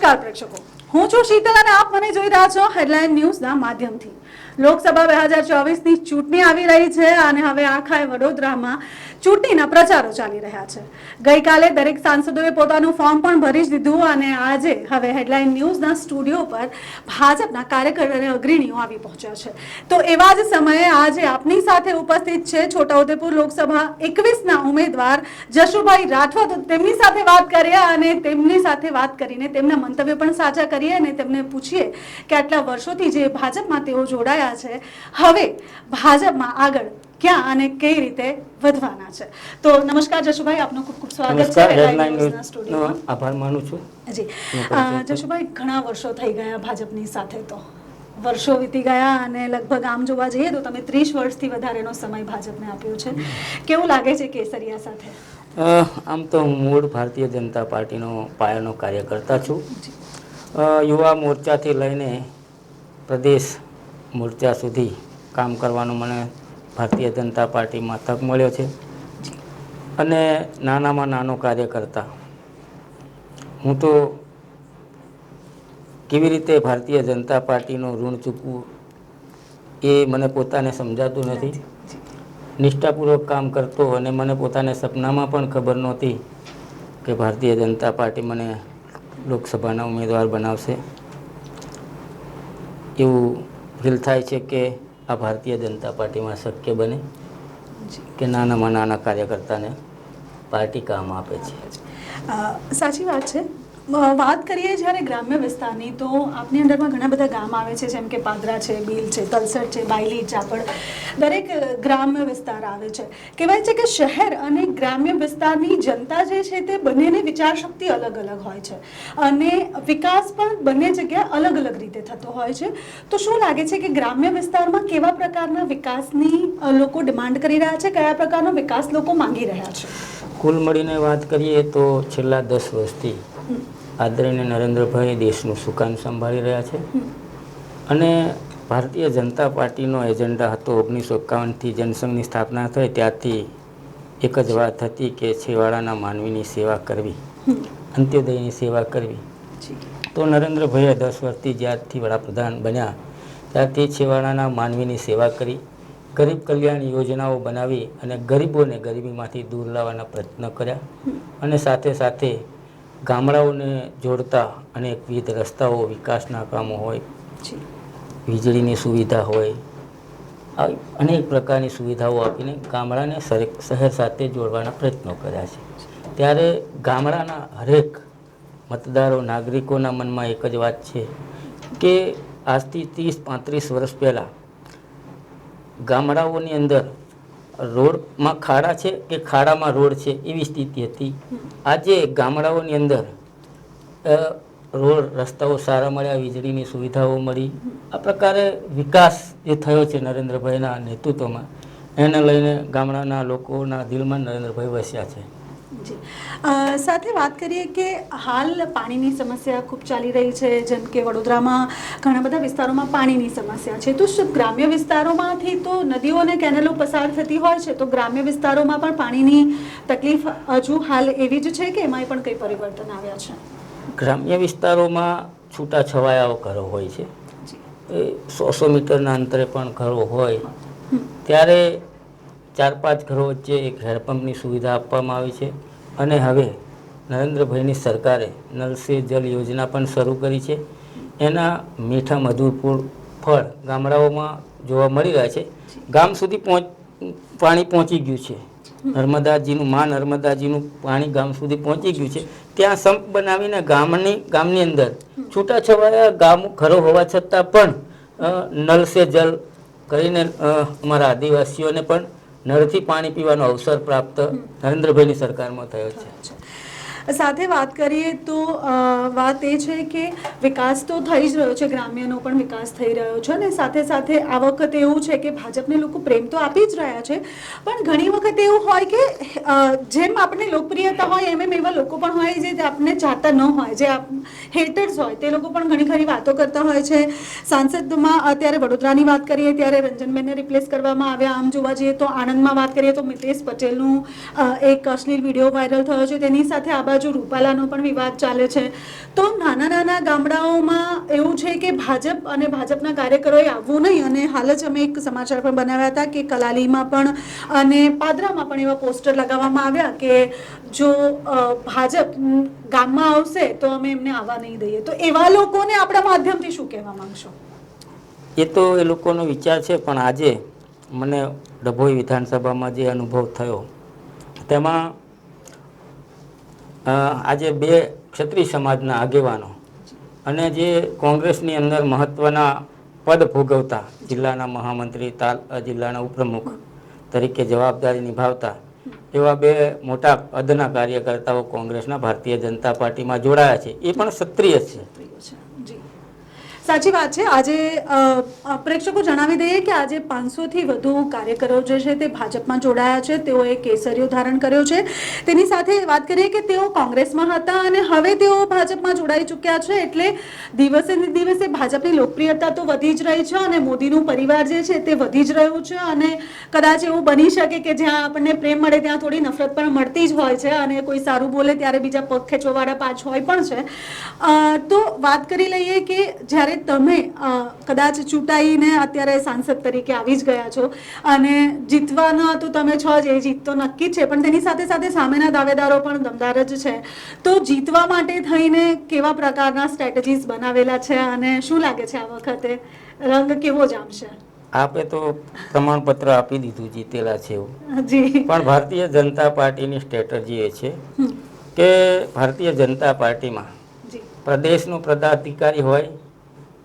નમસ્કાર પ્રેક્ષકો. હું છું શીતલ અને આપ મને જોઈ રહ્યા છો હેડલાઇન ન્યૂઝના માધ્યમથી. લોકસભા બે હજાર ચોવીસની ચૂંટણી આવી રહી છે અને હવે આખા વડોદરામાં ચૂંટણીના પ્રચારો ચાલી રહ્યા છે. ગઈકાલે દરેક સાંસદોએ પોતાનું ફોર્મ પણ ભરી જ દીધું અને આજે હવે હેડલાઇન ન્યૂઝના સ્ટુડિયો પર ભાજપના કાર્યકર અને અગ્રણીઓ આવી પહોંચ્યા છે. તો એવા જ સમયે આજે આપની સાથે ઉપસ્થિત છે છોટાઉદેપુર લોકસભા એકવીસના ઉમેદવાર જશુભાઈ રાઠવા. તો તેમની સાથે વાત કરીએ અને તેમની સાથે વાત કરીને તેમના મંતવ્ય પણ સાચા કરીએ અને તેમને પૂછીએ કે આટલા વર્ષોથી જે ભાજપમાં તેઓ જોડાયા છે, હવે ભાજપમાં આગળ ક્યાં અને કઈ રીતે વધવાના છે. તો નમસ્કાર જશુભાઈ આપનું ખૂબ ખૂબ સ્વાગત છે. આભાર માનું છું. જી. જશુભાઈ ઘણા વર્ષો થઈ ગયા ભાજપની સાથે તો. વર્ષો વીતી ગયા અને લગભગ આમ જોવા જઈએ તો તમે ત્રીસ વર્ષથી વધારેનો સમય ભાજપને આપ્યો છે. કેવું લાગે છે કેસરિયા સાથે? આમ તો હું મૂળ ભારતીય જનતા પાર્ટીનો પાયાનો કાર્યકર્તા છું. યુવા મોરચાથી લઈને પ્રદેશ મોરચા સુધી કામ કરવાનો મને ભારતીય જનતા પાર્ટીમાં તક મળ્યો છે. અને નાનામાં નાનો કાર્યકર્તા. હું તો કેવી રીતે ભારતીય જનતા પાર્ટીનું ઋણ ચૂકવું એ મને પોતાને સમજાતું નથી. નિષ્ઠાપૂર્વક કામ કરતો અને મને પોતાને સપનામાં પણ ખબર નહોતી કે ભારતીય જનતા પાર્ટી મને લોકસભાના ઉમેદવાર બનાવશે. એવું ફીલ થાય છે કે આ ભારતીય જનતા પાર્ટીમાં શક્ય બને કે નાનામાં નાના કાર્યકર્તાને પાર્ટી કામ આપે છે? સાચી વાત છે. વાત કરીએ જ્યારે ગ્રામ્ય વિસ્તારની તો આપની અંડરમાં ઘણા બધા ગામ આવે છે જેમ કે પાદરા છે બીલ છે તલસર છે બાયલી ચાપડ. દરેક ગ્રામ્ય વિસ્તાર આવે છે. કહેવાય છે કે શહેર અને ગ્રામ્ય વિસ્તારની જનતા જે છે તે બંનેની વિચારશક્તિ અલગ અલગ હોય છે. અને વિકાસ પણ બંને જગ્યાએ અલગ અલગ રીતે થતો હોય છે. તો શું લાગે છે કે ગ્રામ્ય વિસ્તારમાં કેવા પ્રકારના વિકાસની લોકો ડિમાન્ડ કરી રહ્યા છે? કયા પ્રકારનો વિકાસ લોકો માંગી રહ્યા છે? કુલ મળીને વાત કરીએ તો છેલ્લા દસ વર્ષથી આદરણીય નરેન્દ્રભાઈ દેશનું સુકાન સંભાળી રહ્યા છે? અને ભારતીય જનતા પાર્ટીનો એજન્ડા હતો ઓગણીસો એકાવનથી જનસંઘની સ્થાપના થઈ ત્યારથી એક જ વાત હતી કે છેવાડાના માનવીની સેવા કરવી અંત્યોદયની સેવા કરવી. તો નરેન્દ્રભાઈએ દસ વર્ષથી જ્યારથી વડાપ્રધાન બન્યા ત્યારથી છેવાડાના માનવીની સેવા કરી ગરીબ કલ્યાણ યોજનાઓ બનાવી અને ગરીબોને ગરીબીમાંથી દૂર લાવવાના પ્રયત્ન કર્યા અને સાથે સાથે ગામડાઓને જોડતા અનેકવિધ રસ્તાઓ વિકાસના કામો હોય વીજળીની સુવિધા હોય આવી અનેક પ્રકારની સુવિધાઓ આપીને ગામડાને શહેર સાથે જોડવાના પ્રયત્નો કર્યા છે. ત્યારે ગામડાના હરેક મતદારો નાગરિકોના મનમાં એક જ વાત છે કે આજથી ત્રીસ પાંત્રીસ વર્ષ પહેલાં ગામડાઓની અંદર રોડમાં ખાડા છે કે ખાડામાં રોડ છે એવી સ્થિતિ હતી. આજે ગામડાઓની અંદર રોડ રસ્તાઓ સારા મળ્યા, વીજળીની સુવિધાઓ મળી. આ પ્રકારે વિકાસ જે થયો છે નરેન્દ્રભાઈના નેતૃત્વમાં, એને લઈને ગામડાના લોકોના દિલમાં નરેન્દ્રભાઈ વસ્યા છે. જી. સાથે વાત કરીએ કે હાલ પાણીની સમસ્યા ખૂબ ચાલી રહી છે જેમ કે વડોદરામાં ઘણા બધા વિસ્તારોમાં પાણીની સમસ્યા છે. તો ગ્રામ્ય વિસ્તારોમાંથી તો નદીઓ અને કેનલો પસાર થતી હોય છે તો ગ્રામ્ય વિસ્તારોમાં પણ પાણીની તકલીફ હજુ હાલ એવી જ છે કે એમાંય પણ કંઈ પરિવર્તન આવ્યા છે? ગ્રામ્ય વિસ્તારોમાં છૂટા છવાયાઓ ઘરો હોય છે. એ સો સો મીટરના અંતરે પણ ઘરો હોય. ત્યારે ચાર પાંચ ઘરો વચ્ચે એક હેન્ડપંપની સુવિધા આપવામાં આવી છે અને હવે નરેન્દ્રભાઈની સરકારે નલ જલ યોજના પણ શરૂ કરી છે. એના મીઠા મધુરપૂર ફળ ગામડાઓમાં જોવા મળી રહ્યા છે. ગામ સુધી પહોંચ, પાણી પહોંચી ગયું છે. નર્મદાજીનું, મા નર્મદાજીનું પાણી ગામ સુધી પહોંચી ગયું છે. ત્યાં સંપ બનાવીને ગામની ગામની અંદર છૂટાછવાયા ગામ, ઘરો હોવા છતાં પણ નલ સે જલ કરીને અમારા આદિવાસીઓને પણ નળથી પાણી પીવાનો અવસર પ્રાપ્ત નરેન્દ્રભાઈની સરકારમાં થયો છે. સાથે વાત કરીએ તો વાત એ છે કે વિકાસ તો થઈ જ રહ્યો છે, ગ્રામ્યનો પણ વિકાસ થઈ રહ્યો છે અને સાથે સાથે આ વખતે એવું છે કે ભાજપને લોકો પ્રેમ તો આપી જ રહ્યા છે, પણ ઘણી વખત એવું હોય કે જેમ આપણને લોકપ્રિયતા હોય, એમ એમ એવા લોકો પણ હોય જે આપણને જાતા ન હોય, જે હેટર્સ હોય, તે લોકો પણ ઘણી ખરી વાતો કરતા હોય છે. સાંસદમાં અત્યારે વડોદરાની વાત કરીએ, ત્યારે રંજનબેનને રિપ્લેસ કરવામાં આવ્યા. આમ જોવા જઈએ તો આણંદમાં વાત કરીએ તો મિતેશ પટેલનું એક અશ્લીલ વીડિયો વાયરલ થયો છે. તેની સાથે આ બાજુ રૂપાલાનો પણ વિવાદ ચાલે છે. તો નાના નાના ગામડાઓમાં એવું છે કે ભાજપ અને ભાજપના કાર્યકરોએ આવવું નહીં અને હાલ જ અમે એક સમાચાર પણ બનાવ્યા હતા કે કલાલીમાં પણ અને પાદરામાં પણ એવા પોસ્ટર લગાવવામાં આવ્યા કે જો ભાજપ ગામમાં આવશે તો અમે એમને આવવા નહીં દઈએ. તો એવા લોકોને આપણા માધ્યમથી શું કહેવા માંગશો? એ તો એ લોકોનો વિચાર છે, પણ આજે મને ડભોઈ વિધાનસભામાં જે અનુભવ થયો, તેમાં આજે બે ક્ષત્રિય સમાજના આગેવાનો અને જે કોંગ્રેસની અંદર મહત્ત્વના પદ ભોગવતા જિલ્લાના મહામંત્રી તાલ જિલ્લાના ઉપપ્રમુખ તરીકે જવાબદારી નિભાવતા એવા બે મોટા પદના કાર્યકર્તાઓ કોંગ્રેસના ભારતીય જનતા પાર્ટીમાં જોડાયા છે. એ પણ ક્ષત્રિય છે. સાચી વાત છે. આજે પ્રેક્ષકો જણાવી દઈએ કે આજે પાંચસોથી વધુ કાર્યકરો જે છે તે ભાજપમાં જોડાયા છે. તેઓએ કેસરીઓ ધારણ કર્યો છે. તેની સાથે વાત કરીએ કે તેઓ કોંગ્રેસમાં હતા અને હવે તેઓ ભાજપમાં જોડાઈ ચૂક્યા છે એટલે દિવસે દિવસે ભાજપની લોકપ્રિયતા તો વધી જ રહી છે અને મોદીનું પરિવાર જે છે તે વધી જ રહ્યું છે અને કદાચ એવું બની શકે કે જ્યાં આપણને પ્રેમ મળે ત્યાં થોડી નફરત પણ મળતી જ હોય છે અને કોઈ સારું બોલે ત્યારે બીજા પગ ખેંચવાવાળા પાછ હોય પણ છે. તો વાત કરી લઈએ કે જ્યારે તમે કદાચ ચૂંટાઈને અત્યારે સાંસદ તરીકે આવી જ ગયા છો અને જીતવાના તો તમે છો જ એ જીત તો નક્કી છે પણ તેની સાથે સાથે સામેના દાવેદારો પણ દમદાર જ છે. તો જીતવા માટે થઈને કેવા પ્રકારના સ્ટ્રેટેજીસ બનાવેલા છે અને શું લાગે છે આ વખતે? રંગ કેવો જામશે? આપે તો પ્રમાણપત્ર આપી દીધું જીતેલા છે એવું. પણ ભારતીય જનતા પાર્ટીની સ્ટ્રેટર્જી એ છે કે ભારતીય જનતા પાર્ટીમાં પ્રદેશનો પદાધિકારી હોય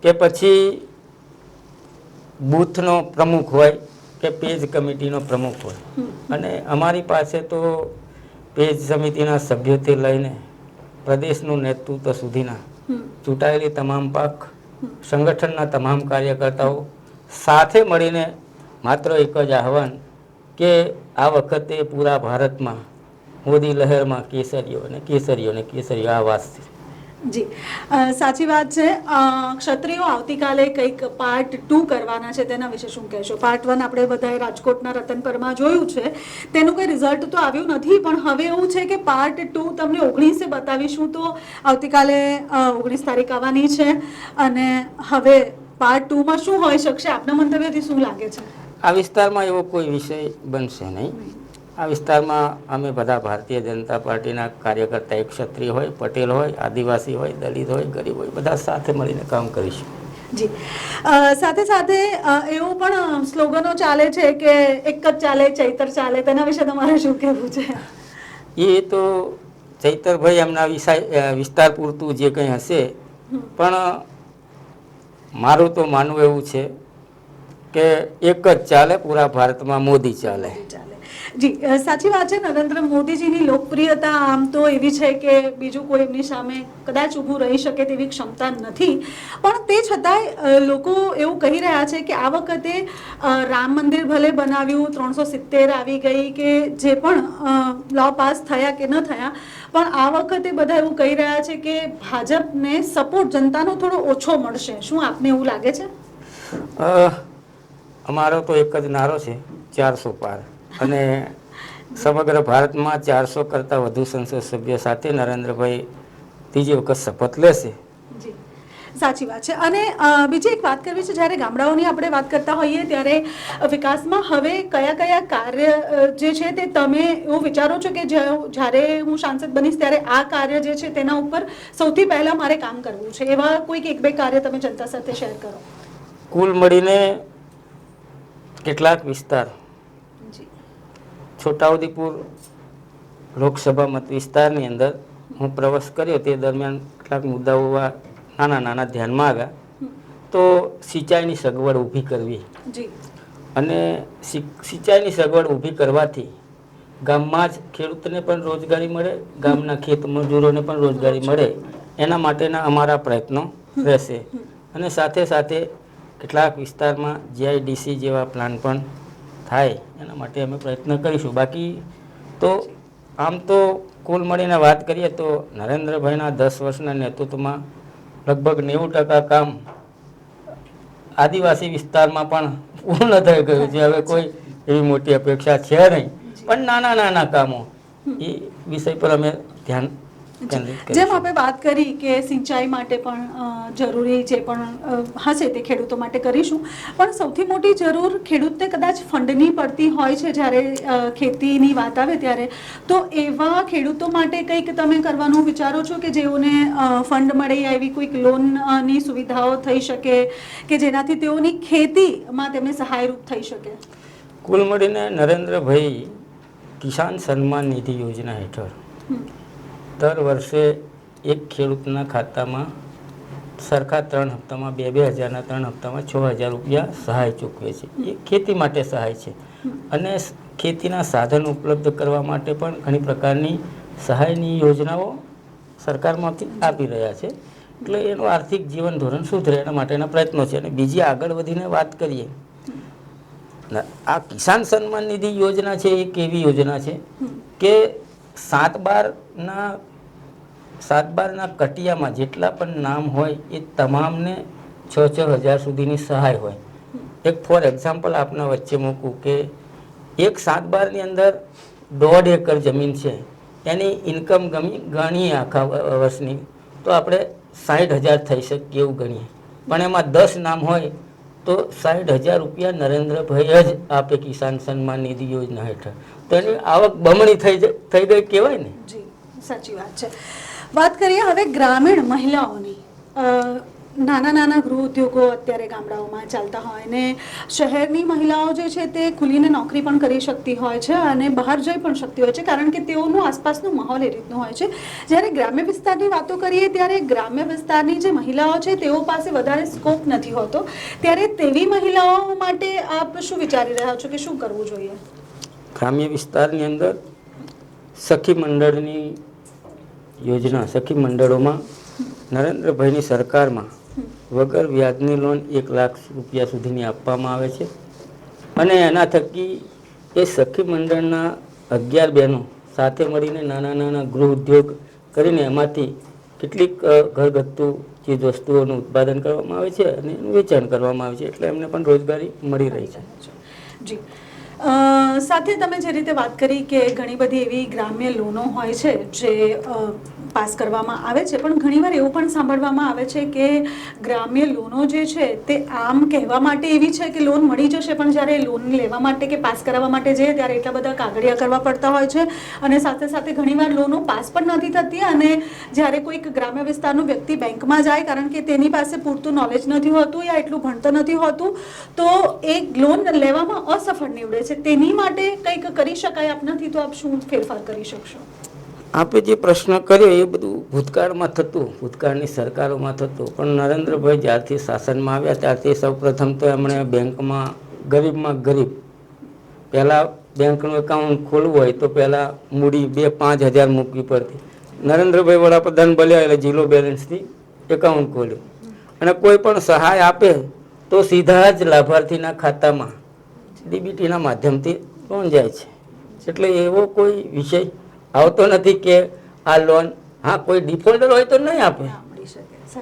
કે પછી બૂથનો પ્રમુખ હોય કે પેજ કમિટીનો પ્રમુખ હોય. અને અમારી પાસે તો પેજ સમિતિના સભ્યોથી લઈને પ્રદેશનું નેતૃત્વ સુધીના ચૂંટાયેલી તમામ પાક સંગઠનના તમામ કાર્યકર્તાઓ સાથે મળીને માત્ર એક જ આહવાન કે આ વખતે પૂરા ભારતમાં મોદી લહેરમાં કેસરીઓ અને કેસરીઓ અને કેસરીઓ આ વાત છે. જી. સાચી વાત છે. ક્ષત્રિયો આવતીકાલે કંઈક પાર્ટ ટુ કરવાના છે તેના વિશે શું કહેશો? પાર્ટ વન આપણે બધાએ રાજકોટના રતનપરમાં જોયું છે. તેનું કંઈ રિઝલ્ટ તો આવ્યું નથી પણ હવે એવું છે કે પાર્ટ ટુ તમને ઓગણીસે બતાવીશું તો આવતીકાલે ઓગણીસ તારીખ આવવાની છે. અને હવે પાર્ટ ટુમાં શું હોઈ શકશે? આપના મંતવ્યથી શું લાગે છે? આ વિસ્તારમાં એવો કોઈ વિષય બનશે નહીં. આ વિસ્તારમાં અમે બધા ભારતીય જનતા પાર્ટીના કાર્યકર્તા એક ક્ષત્રિય હોય પટેલ હોય આદિવાસી હોય દલિત હોય ગરીબ હોય બધા સાથે મળીને કામ કરીશું. જી. સાથે સાથે એવું પણ સ્લોગનો ચાલે છે કે એક જ ચાલે ચૈતર ચાલે તેના વિશે તમારે શું કહેવું છે? એ તો ચૈતરભાઈ એમના વિષય વિસ્તાર પૂરતું જે કંઈ હશે પણ મારું તો માનવું એવું છે કે એક જ ચાલે પૂરા ભારતમાં મોદી ચાલે. ચાલે. જી સાચી વાત છે, નરેન્દ્ર મોદીજીની લોકપ્રિયતા આમ તો એવી છે કે બીજું કોઈ એમની સામે કદાચ ઊભું રહી શકે તેવી ક્ષમતા નથી. પણ તે છતાંય લોકો એવું કહી રહ્યા છે કે આ વખતે રામ મંદિર ભલે બનાવ્યું, ત્રણસો સિત્તેર આવી ગઈ કે જે પણ લો પાસ થયા કે ન થયા, પણ આ વખતે બધા એવું કહી રહ્યા છે કે ભાજપને સપોર્ટ જનતાનો થોડો ઓછો મળશે. શું આપને એવું લાગે છે? અમારો તો એક જ નારો છે, ચારસો પાર. અને સમગ્ર ભારતમાં ચારસો કરતાં વધુ સંસદ સભ્ય સાથે નરેન્દ્રભાઈ ત્રીજી વખત શપથ લેશે. જી. સાચી વાત છે. અને બીજી એક વાત કરવી છે જ્યારે ગામડાઓની આપણે વાત કરતા હોઈએ ત્યારે વિકાસમાં હવે કયા કયા કાર્ય જે છે તે તમે એવું વિચારો છો કે જ્યાં- જ્યારે હું સાંસદ બનીશ ત્યારે આ કાર્ય જે છે તેના ઉપર સૌથી પહેલા મારે કામ કરવું છે? એવા કોઈક એક બે કાર્ય તમે જનતા સાથે શેર કરો. કુલ મળીને કેટલાક વિસ્તાર છોટાઉદેપુર લોકસભા મત વિસ્તારની અંદર હું પ્રવાસ કર્યો તે દરમિયાન કેટલાક મુદ્દાઓ નાના નાના ધ્યાનમાં આવ્યા. તો સિંચાઈની સગવડ ઊભી કરવી. અને સિંચાઈની સગવડ ઊભી કરવાથી ગામમાં જ ખેડૂતને પણ રોજગારી મળે ગામના ખેત મજૂરોને પણ રોજગારી મળે. એના માટેના અમારા પ્રયત્નો રહેશે. અને સાથે સાથે કેટલાક વિસ્તારમાં જીઆઈડીસી જેવા પ્લાન પણ થાય, એના માટે અમે પ્રયત્ન કરીશું. બાકી તો આમ તો કુલ મળીને વાત કરીએ તો નરેન્દ્રભાઈના દસ વર્ષના નેતૃત્વમાં લગભગ નેવું ટકા કામ આદિવાસી વિસ્તારમાં પણ પૂર્ણ થઈ ગયું છે. હવે કોઈ એવી મોટી અપેક્ષા છે નહીં. પણ નાના નાના કામો, એ વિષય પર અમે ધ્યાન જેમ આપણે વાત કરી કે સિંચાઈ માટે પણ જરૂરી જે પણ હશે તે ખેડૂતો માટે કરીશું. પણ સૌથી મોટી જરૂર ખેડૂતને કદાચ ફંડની પડતી હોય છે જ્યારે ખેતીની વાત આવે ત્યારે તો એવા ખેડૂતો માટે કંઈક તમે કરવાનું વિચારો છો કે જેઓને ફંડ મળે એવી કોઈક લોનની સુવિધાઓ થઈ શકે કે જેનાથી તેઓની ખેતીમાં તેમને સહાયરૂપ થઈ શકે? કુલ મળીને નરેન્દ્રભાઈ કિસાન સન્માન નિધિ યોજના હેઠળ. દર વર્ષે એક ખેડૂતના ખાતામાં સરખા ત્રણ હપ્તામાં બે બે હજારના ત્રણ હપ્તામાં છ હજાર રૂપિયા સહાય ચૂકવે છે. એ ખેતી માટે સહાય છે. અને ખેતીના સાધન ઉપલબ્ધ કરવા માટે પણ ઘણી પ્રકારની સહાયની યોજનાઓ સરકારમાંથી આપી રહ્યા છે. એટલે એનું આર્થિક જીવન ધોરણ સુધરે એના માટેના પ્રયત્નો છે. અને બીજી આગળ વધીને વાત કરીએ. આ કિસાન સન્માન નિધિ યોજના છે એ કેવી યોજના છે? કે સાત બારના સાત બારના કટિયામાં જેટલા પણ નામ હોય એ તમામને છ છ હજાર સુધીની સહાય હોય. એક ફોર એક્ઝામ્પલ આપના વચ્ચે મૂકું કે એક સાત બારની અંદર દોઢ એકર જમીન છે, એની ઇન્કમ ગમી, ગણીએ આખા વર્ષની, તો આપણે સાઠ હજાર થઈ શકીએ એવું ગણીએ. પણ એમાં દસ નામ હોય તો સાઠ હજાર રૂપિયા નરેન્દ્રભાઈ જ આપે કિસાન સન્માન નિધિ યોજના હેઠળ. તો એની આવક બમણી થઈ થઈ ગઈ કહેવાય ને? જી, સાચી વાત છે. વાત કરીએ હવે ગ્રામીણ મહિલાઓની. નાના નાના ગૃહ ઉદ્યોગો અત્યારે ગામડાઓમાં ચાલતા હોય ને શહેરની મહિલાઓ જે છે તે ખુલીને નોકરી પણ કરી શકતી હોય છે અને બહાર જઈ પણ શકતી હોય છે, કારણ કે તેઓનું આસપાસનો માહોલ એ રીતનો હોય છે. જ્યારે ગ્રામ્ય વિસ્તારની વાતો કરીએ ત્યારે ગ્રામ્ય વિસ્તારની જે મહિલાઓ છે તેઓ પાસે વધારે સ્કોપ નથી હોતો. ત્યારે તેવી મહિલાઓ માટે આપ શું વિચારી રહ્યા છો કે શું કરવું જોઈએ? ગ્રામ્ય વિસ્તારની અંદર સખી મંડળની યોજના, સખી મંડળોમાં નરેન્દ્રભાઈની સરકારમાં વગર વ્યાજની લોન એક લાખ રૂપિયા સુધીની આપવામાં આવે છે. અને એના થકી એ સખી મંડળના અગિયાર બહેનો સાથે મળીને નાના નાના ગૃહ ઉદ્યોગ કરીને એમાંથી કેટલીક ઘરગથ્થુ ચીજ વસ્તુઓનું ઉત્પાદન કરવામાં આવે છે અને એનું વેચાણ કરવામાં આવે છે. એટલે એમને પણ રોજગારી મળી રહી છે. જી. સાથે તમે જે રીતે વાત કરી કે ઘણી બધી એવી ગ્રામ્ય લોનો હોય છે જે પાસ કરવામાં આવે છે, પણ ઘણીવાર એવું પણ સાંભળવામાં આવે છે કે ગ્રામ્ય લોનો જે છે તે આમ કહેવા માટે એવી છે કે લોન મળી જશે, પણ જ્યારે લોન લેવા માટે કે પાસ કરાવવા માટે જઈએ ત્યારે એટલા બધા કાગળિયા કરવા પડતા હોય છે અને સાથે સાથે ઘણીવાર લોનો પાસ પણ નથી થતી અને જ્યારે કોઈક ગ્રામ્ય વિસ્તારનું વ્યક્તિ બેંકમાં જાય કારણ કે તેની પાસે પૂરતું નોલેજ નથી હોતું યા એટલું ભણતર નથી હોતું, તો એ લોન લેવામાં અસફળ નીવડે છે, તેની માટે કંઈક કરી શકાય, આપનાથી તો આપ શું ફેરફાર કરી શકશો? આપે જે પ્રશ્ન કર્યો એ બધું ભૂતકાળમાં થતું, ભૂતકાળની સરકારોમાં થતું. પણ નરેન્દ્રભાઈ જ્યારથી શાસનમાં આવ્યા, ત્યારથી સૌપ્રથમ તો એમણે બેંકમાં, ગરીબમાં ગરીબ. પહેલાં બેંકનું એકાઉન્ટ ખોલવું હોય તો પહેલાં મૂડી બે પાંચ હજાર મૂકવી પડતી. નરેન્દ્રભાઈ વડાપ્રધાન બન્યા એટલે ઝીરો બેલેન્સથી એકાઉન્ટ ખોલ્યું. અને કોઈ પણ સહાય આપે તો સીધા જ લાભાર્થીના ખાતામાં ડીબીટીના માધ્યમથી લોન જાય છે. એટલે એવો કોઈ વિષય આવતો નથી કે આ લોન હા કોઈ ડિફોલ્ટર હોય તો નહીં આપે.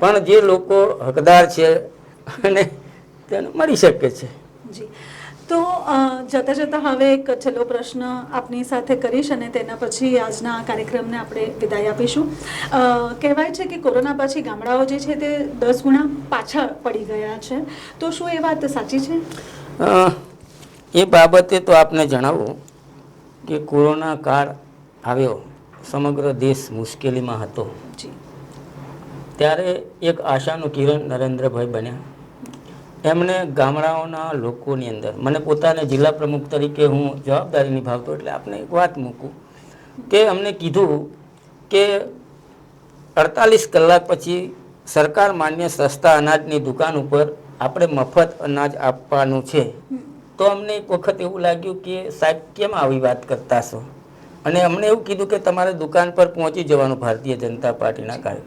પણ જે લોકો હકદાર છે અને તેને મળી શકે છે. જી. તો જતાં જતા હવે એક છેલ્લો પ્રશ્ન આપની સાથે કરીશ અને તેના પછી આજના કાર્યક્રમને આપણે વિદાય આપીશું. કહેવાય છે કે કોરોના પછી ગામડાઓ જે છે તે દસ ગુણા પાછળ પડી ગયા છે. તો શું એ વાત સાચી છે? એ બાબતે તો આપને જણાવું કે કોરોના કાળ આવ્યો સમગ્ર દેશ મુશ્કેલીમાં હતો. ત્યારે એક આશાનું કિરણ નરેન્દ્રભાઈ બન્યા. એમણે ગામડાઓના લોકોની અંદર મને પોતાને જિલ્લા પ્રમુખ તરીકે હું જવાબદારી નિભાવતો એટલે આપને એક વાત મૂકું કે અમને કીધું કે અડતાલીસ કલાક પછી સરકાર માન્ય સસ્તા અનાજની દુકાન ઉપર આપણે મફત અનાજ આપવાનું છે. તો અમને એક વખત એવું લાગ્યું કે, સાહેબ, કેમ આવી વાત કરતા છો? અને અમને એવું કીધું કે, તમારે દુકાન પર પહોંચી જવાનું ભારતીય જનતા પાર્ટીના કાર્ય.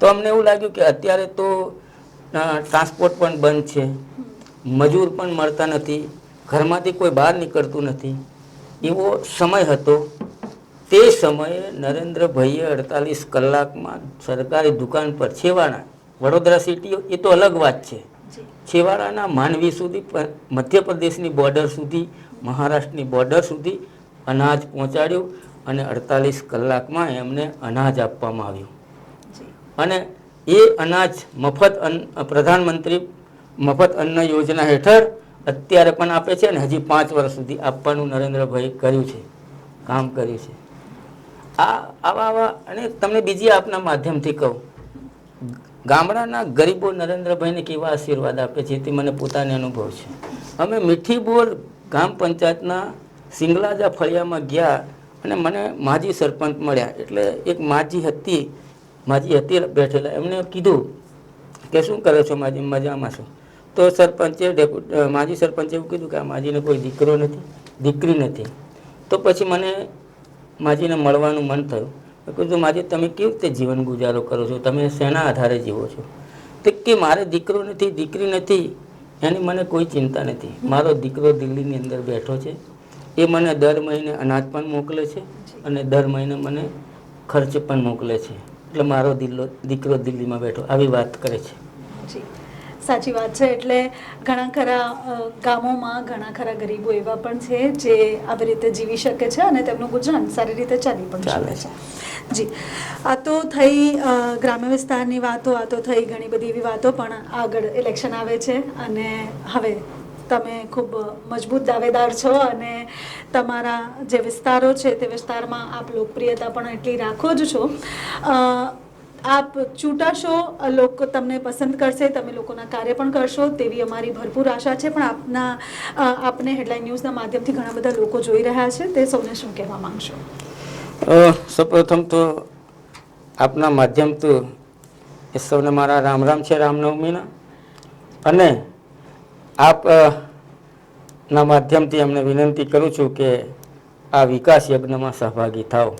તો અમને એવું લાગ્યું કે, અત્યારે તો ટ્રાન્સપોર્ટ પણ બંધ છે. મજૂર પણ મળતા નથી. ઘરમાંથી કોઈ બહાર નીકળતું નથી. એવો સમય હતો. તે સમયે નરેન્દ્રભાઈએ અડતાલીસ કલાકમાં સરકારી દુકાન પર છેવાણા વડોદરા સિટી, એ તો અલગ વાત છે. છેવાડાના માનવી સુધી મધ્યપ્રદેશની બોર્ડર સુધી મહારાષ્ટ્રની બોર્ડર સુધી અનાજ પહોંચાડ્યું અને અડતાલીસ કલાકમાં એમને અનાજ આપવામાં આવ્યું. અને એ અનાજ મફત અન્ન પ્રધાનમંત્રી મફત અન્ન યોજના હેઠળ અત્યારે પણ આપે છે અને હજી પાંચ વર્ષ સુધી આપવાનું નરેન્દ્રભાઈ કર્યું છે કામ કર્યું છે. આ આવા આવા અને તમને બીજી આપના માધ્યમથી કહું. ગામડાના ગરીબો નરેન્દ્રભાઈને કેવા આશીર્વાદ આપે છે તે મને પોતાને અનુભવ છે. અમે મીઠી બોર ગામ પંચાયતના સિંગલાજા ફળિયામાં ગયા અને મને માજી સરપંચ મળ્યા. એટલે એક માજી હતી માજી હતી બેઠેલા. એમણે કીધું કે શું કરો છો માજી, મજામાં છો? તો સરપંચે માજી સરપંચે એવું કીધું કે આ માજીને કોઈ દીકરો નથી, દીકરી નથી. તો પછી મને માજીને મળવાનું મન થયું. મેં કીધું માજી, તમે કેવી રીતે જીવન ગુજારો કરો છો? તમે શેના આધારે જીવો છો? તે કે, મારે દીકરો નથી, દીકરી નથી. એની મને કોઈ ચિંતા નથી. મારો દીકરો દિલ્હીની અંદર બેઠો છે. એ મને દર મહિને અનાજ પણ મોકલે છે અને દર મહિને મને ખર્ચ પણ મોકલે છે. એટલે મારો દિલ્લો, દીકરો દિલ્હીમાં બેઠો, આવી વાત કરે છે. સાચી વાત છે. એટલે ઘણા ખરા ગામોમાં ઘણા ખરા ગરીબો એવા પણ છે જે આવી રીતે જીવી શકે છે અને તેમનું ગુજરાન સારી રીતે ચાલી પણ ચાલે શકે છે. જી. આ તો થઈ ગ્રામ્ય વિસ્તારની વાતો આ તો થઈ ઘણી બધી એવી વાતો પણ આગળ ઇલેક્શન આવે છે અને હવે તમે ખૂબ મજબૂત દાવેદાર છો અને તમારા જે વિસ્તારો છે તે વિસ્તારમાં આપ લોકપ્રિયતા પણ એટલી રાખો જ છો. આપ ચૂંટાશો લોકો તમને પસંદ કરશે, તમે લોકોના કાર્ય પણ કરશો, તેવી અમારી ભરપૂર આશા છે, પણ આપના આપને હેડલાઇન ન્યૂઝના માધ્યમથી ઘણા બધા લોકો જોઈ રહ્યા છે, તે સૌને શું કહેવા માંગશો? સૌપ્રથમ તો આપના માધ્યમથી એ સૌને મારા રામ રામ છે, રામનવમીના. અને આપ ના માધ્યમથી અમને વિનંતી કરું છું કે આ વિકાસ યજ્ઞમાં સહભાગી થાઓ.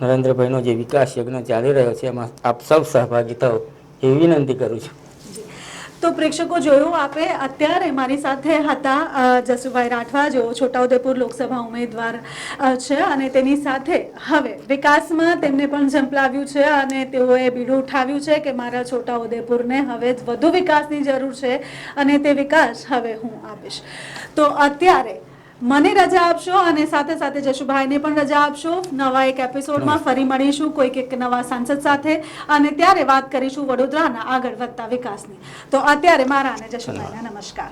નરેન્દ્રભાઈનો જે વિકાસ યજ્ઞ ચાલી રહ્યો છે, એમાં આપ સૌ સહભાગી થાઓ એવી વિનંતી કરું છું. તો પ્રેક્ષકો જોયું આપે અત્યારે મારી સાથે હતા જસુભાઈ રાઠવા, જેઓ છોટાઉદેપુર લોકસભા ઉમેદવાર છે અને તેની સાથે હવે વિકાસમાં તેમને પણ ઝંપલાવ્યું છે અને તેઓએ બીડું ઉઠાવ્યું છે કે મારા છોટાઉદેપુરને હવે વધુ વિકાસની જરૂર છે અને તે વિકાસ હવે હું આપીશ. તો અત્યારે મને રજા આપશો અને સાથે સાથે જશુભાઈને પણ રજા આપશો. નવા એક એપિસોડમાં ફરી મળીશું કોઈક એક નવા સાંસદ સાથે. અને ત્યારે વાત કરીશું વડોદરાના આગળ વધતા વિકાસની. તો અત્યારે મારા અને જશુભાઈના નમસ્કાર.